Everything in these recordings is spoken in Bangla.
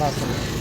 那าก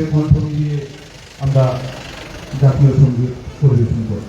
কণ্ঠে কণ্ঠ মিলিয়ে আমরা জাতীয় সংগীত পরিবেশন করব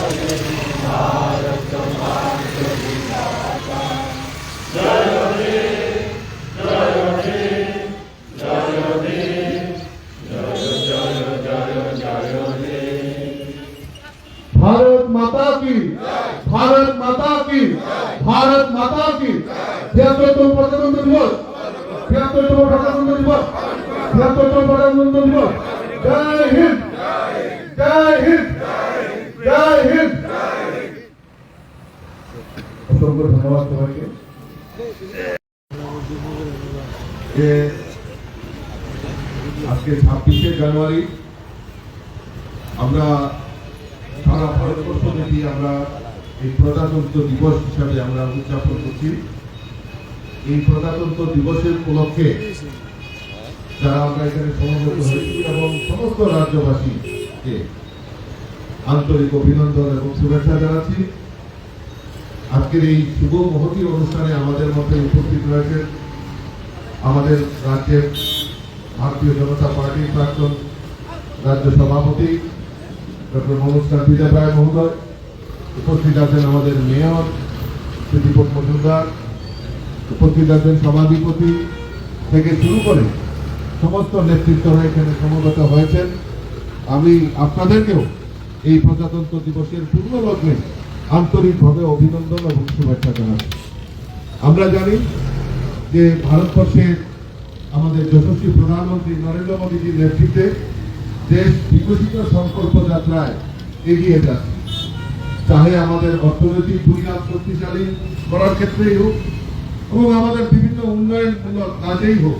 মাতা কি? ভারত মাতা কি? ভারত মাতা কি? তিয়াত্তরতম প্রজাতন্ত্র দিবস। তিয়াত্তরতম প্রজাতন্ত্র দিবস। তিয়াত্তরতম প্রজাতন্ত্র দিবস। জয় হিন্দ। জয় হিন্দ। জয় হিন্দ। অসংখ্য ধন্যবাদ সবাইকে। আজকে ছাব্বিশে জানুয়ারি আমরা সারা ভারতবর্ষ থেকে আমরা এই প্রজাতন্ত্র দিবস হিসাবে আমরা উদযাপন করছি, এই প্রজাতন্ত্র দিবসের উপলক্ষে যারা আমরা এখানে সমবেত হয়েছি এবং সমস্ত রাজ্যবাসীকে আন্তরিক অভিনন্দন এবং শুভেচ্ছা জানাচ্ছি। আজকের এই শুভ মহতির অনুষ্ঠানে আমাদের মধ্যে উপস্থিত রয়েছেন আমাদের রাজ্যের ভারতীয় জনতা পার্টির প্রাক্তন রাজ্য সভাপতি ডক্টর মনোজ বিজয় রায় মহোদয়। উপস্থিত আছেন আমাদের মেয়র শ্রী দীপক মজুমদার। উপস্থিত আছেন সভাধিপতি থেকে শুরু করে সমস্ত নেতৃত্বরা এখানে সমবেত হয়েছেন। আমি আপনাদেরকেও এই প্রজাতন্ত্র দিবসের পূর্ণ লগ্নে আন্তরিকভাবে অভিনন্দন এবং শুভেচ্ছা জানাচ্ছি। আমরা জানি যে ভারতবর্ষের আমাদের যশস্বী প্রধানমন্ত্রী নরেন্দ্র মোদীজির নেতৃত্বে দেশ বিকশিত সংকল্প যাত্রায় এগিয়ে যাচ্ছে চাহে আমাদের অর্থনৈতিক বুনিয়াদ শক্তিশালী করার ক্ষেত্রেই হোক এবং আমাদের বিভিন্ন উন্নয়নমূলক কাজেই হোক,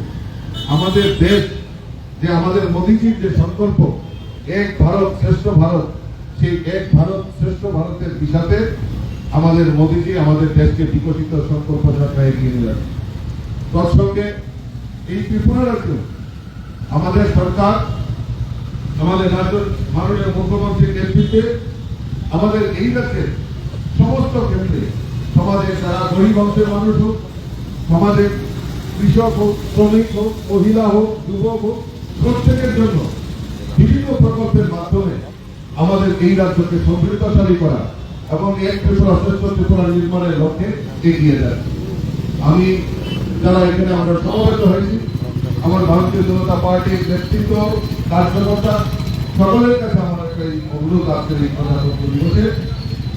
আমাদের দেশ যে আমাদের মোদীজির যে সংকল্প, এক ভারত শ্রেষ্ঠ ভারত, সেই এক ভারত শ্রেষ্ঠ ভারতের দিশাতে আমাদের মোদীজি আমাদের দেশকে বিকশিত সংকল্প যাত্রা এগিয়ে নিয়ে যাচ্ছে। তৎসঙ্গে এই ত্রিপুরা রাজ্য, আমাদের সরকার আমাদের রাজ্য মাননীয় মুখ্যমন্ত্রীর নেতৃত্বে, আমাদের এই রাজ্যের সমস্ত ক্ষেত্রে সমাজের যারা গরিব অংশের মানুষ হোক সমাজের কৃষক হোক, শ্রমিক হোক, মহিলা হোক, যুবক হোক, প্রত্যেকের জন্য বিভিন্ন প্রকল্পের মাধ্যমে আমাদের এই রাজ্যকে সমৃদ্ধশালী করা এবং এক ত্রিপুরা, শ্রেষ্ঠ ত্রিপুরা নির্মাণের লক্ষ্যে এগিয়ে যাচ্ছে আমি, যারা এখানে আমরা সমবেত হয়েছি, আমার ভারতীয় জনতা পার্টির নেতৃত্ব, কার্যকর্তা সকলের কাছে আমার একটা এই অনুরোধ আজকের এই প্রজাতন্ত্র দিবসে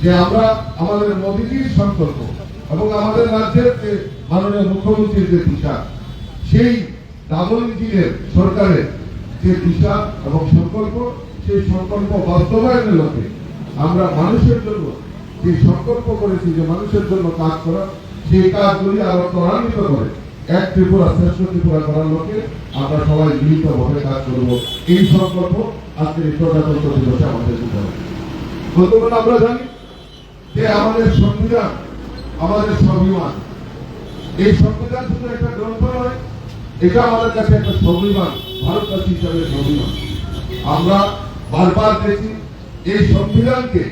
যে আমরা আমাদের মোদীজির সংকল্প এবং আমাদের রাজ্যের যে মাননীয় মুখ্যমন্ত্রীর যে দিশা, সেই ইঞ্জিনের সরকারের যে দিশা এবং সংকল্প, সেই সংকল্প বাস্তবায়নের লক্ষ্যে আমরা মানুষের জন্য যে সংকল্প করেছি, যে মানুষের জন্য কাজ করা, সেই কাজগুলি আরও ত্বরান্বিত করে এক ত্রিপুরা শ্রেষ্ঠ ত্রিপুরা করার লক্ষ্যে আমরা সবাই মিলিতভাবে কাজ করব। এই সংকল্প আজকের প্রজাতন্ত্র দিবসে আমাদের বর্তমান আমরা জানি যে আমাদের সংবিধান আমাদের স্বাভিমান এই সংবিধান শুধু একটা গ্রন্থ নয়, এটা আমাদের কাছে একটা স্বাভিমান ভারতবাসী হিসাবে স্বাভিমান আমরা বারবার দেখি এই সংবিধানকে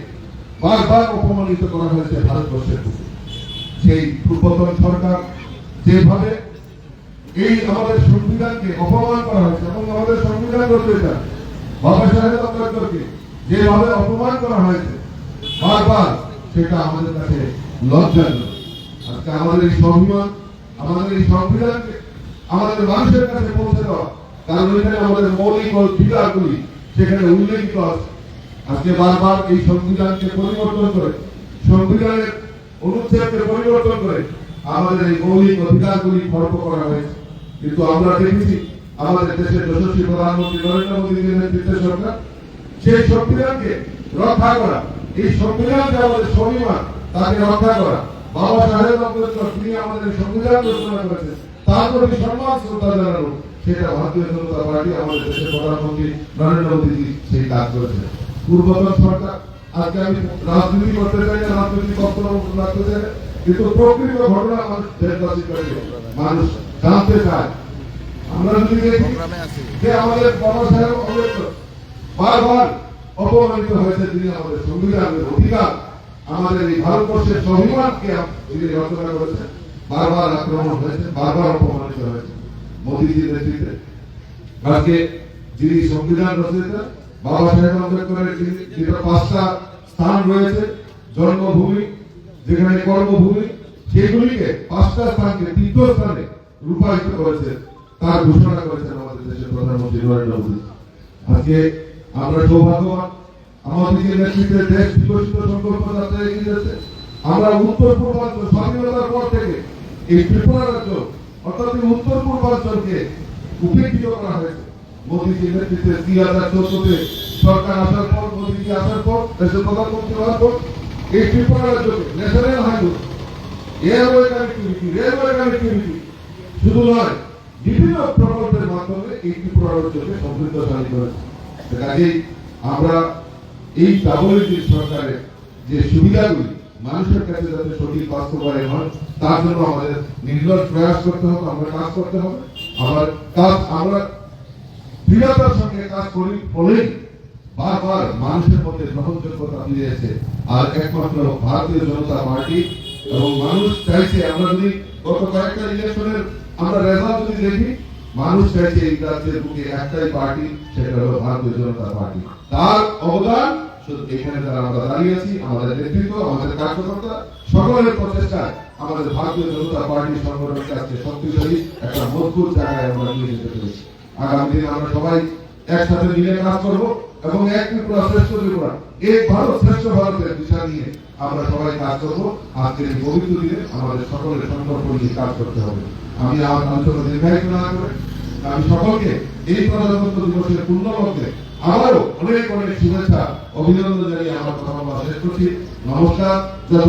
বারবার অপমানিত করা হয়েছে ভারতবর্ষের সেই পূর্বতন সরকার যেভাবে এই আমাদের সংবিধানকে অপমান করা হয়েছে এবং আমাদের সংবিধান রচয়িতা বাবা সাহেব আম্বেদকরকে যেভাবে অপমান করা হয়েছে, বারবার সেটা আমাদের কাছে লজ্জাজনক আজকে আমাদের এই স্বাভিমান আমাদের এই সংবিধানকে আমাদের মানুষের কাছে পৌঁছে দেওয়া, কারণ ওইখানে আমাদের মৌলিক অধিকারগুলি সেখানে উল্লেখিত আছে। আজকে বারবার এই সংবিধানকে পরিবর্তন করে, সংবিধানের অনুচ্ছেদকে পরিবর্তন করে আমাদের এই মৌলিক অধিকারগুলি খর্ব করা হয়েছে। কিন্তু আমরা দেখেছি আমাদের দেশের যশস্বী প্রধানমন্ত্রী নরেন্দ্র মোদীর নেতৃত্বে সরকার, সেই সংবিধানকে রক্ষা করা, এই সংবিধান যে আমাদের স্বাভিমান, তাকে রক্ষা করা। বাবা সাহেব আম্বেদকর তিনি আমাদের সংবিধান রচনা করেছেন। তার প্রতি সম্মান, শ্রদ্ধা জানানো, সেটা ভারতীয় জনতা পার্টি, আমাদের দেশের প্রধানমন্ত্রী নরেন্দ্র মোদী সেই কাজ করেছেন। পূর্বতন সরকার, আজকে আমি রাজনীতি করতে চাই না, রাজনৈতিক বক্তব্য রাখতে চাই কিন্তু প্রকৃত ঘটনা দেশবাসী মানুষ জানতে চায়। আমরা যদি যে আমাদের বাবা সাহেব আম্বেদকর বারবার অপমানিত হয়েছে তিনি আমাদের সংবিধানের অধিকার। আমাদের এই ভারতবর্ষের স্বাভিমানকে তিনি রচনা করেছেন। বারবার আক্রমণ হয়েছে বারবার অপমানিত হয়েছে মোদীজির নেতৃত্বে। আজকে যিনি সংবিধান রচয়িতা বাবা সাহেব আম্বেদকরের যেটা পাঁচটা স্থান রয়েছে জন্মভূমি যেখানে কর্মভূমি সেগুলিকে পাঁচটা স্থানকে তৃতীয় স্থানে রূপায়িত করেছে তার ঘোষণা করেছেন আমাদের দেশের প্রধানমন্ত্রী নরেন্দ্র মোদী। আজকে আমরা সৌভাগ্যবান আমাদের নেতৃত্বে দেশ বিকশিত সংকল্প যাত্রা এগিয়ে যাচ্ছে। আমরা উত্তর পূর্বাঞ্চল, স্বাধীনতার পর থেকে এই ত্রিপুরা রাজ্য, অর্থাৎ উত্তর পূর্বাঞ্চলকে উপেক্ষিত করা হয়েছে। মোদীজির নেতৃত্বে দুই হাজার চোদ্দতে সরকার আসার পর, মোদীজি আসার পর, দেশের প্রধানমন্ত্রী হওয়ার পর, এই ত্রিপুরা রাজ্যকে national highway airway connectivity railway connectivity শুধু নয় বিভিন্ন প্রকল্পের মাধ্যমে এই ত্রিপুরা রাজ্যকে সমৃদ্ধশালী করেছে। কাজেই আমরা এই ডাবলজি সরকারের যে সুবিধাগুলি মানুষের কাছে যাতে সঠিক বাস্তবায়ন হয়, তার জন্য আমাদের নির্লজ প্রয়াস করতে হবে, আমরা কাজ করতে হবে। আমার কাজ আমরা দৃঢ়তার সঙ্গে কাজ করি বলেই বারবার মানুষের মধ্যে গ্রহণযোগ্যতা ফিরেছে আর একমাত্র ভারতীয় জনতা পার্টি এবং মানুষ চাইছে, আমরা যদি গত কয়েকটা ইলেকশনের আমরা রেজাল্ট যদি দেখি, মানুষ চাইছে এই রাজ্যের বুকে একটাই পার্টি, সেটা হলো ভারতীয় জনতা পার্টি। তার অবদান, শুধু এখানে যারা আমরা দাঁড়িয়ে আছি, আমাদের নেতৃত্ব, আমাদের কার্যকর্তা, সকলের প্রচেষ্টায় আমাদের ভারতীয় জনতা পার্টি সংগঠনকে আজকে শক্তিশালী, একটা মজবুত জায়গায় আমরা নিয়ে যেতে পেরেছি। আগামী দিনে আমরা সবাই একসাথে মিলে কাজ করব। এবং এক ত্রিপুরা শ্রেষ্ঠ ত্রিপুরা। এই ভারত শ্রেষ্ঠ ভারতের দিশা নিয়ে আমরা সবাই কাজ করব। আজকের এই পবিত্র দিনে আমাদের সকলের সংকল্প নিয়ে কাজ করতে হবে। আমি আমার আলোচনা দীর্ঘায়িত না করে আমি সকলকে এই প্রজাতন্ত্র দিবসের পূর্ণলগ্নে আবারও অনেক অনেক শুভেচ্ছা, অভিনন্দন জানিয়ে আমার কথা বলা শেষ করছি। নমস্কার, জয়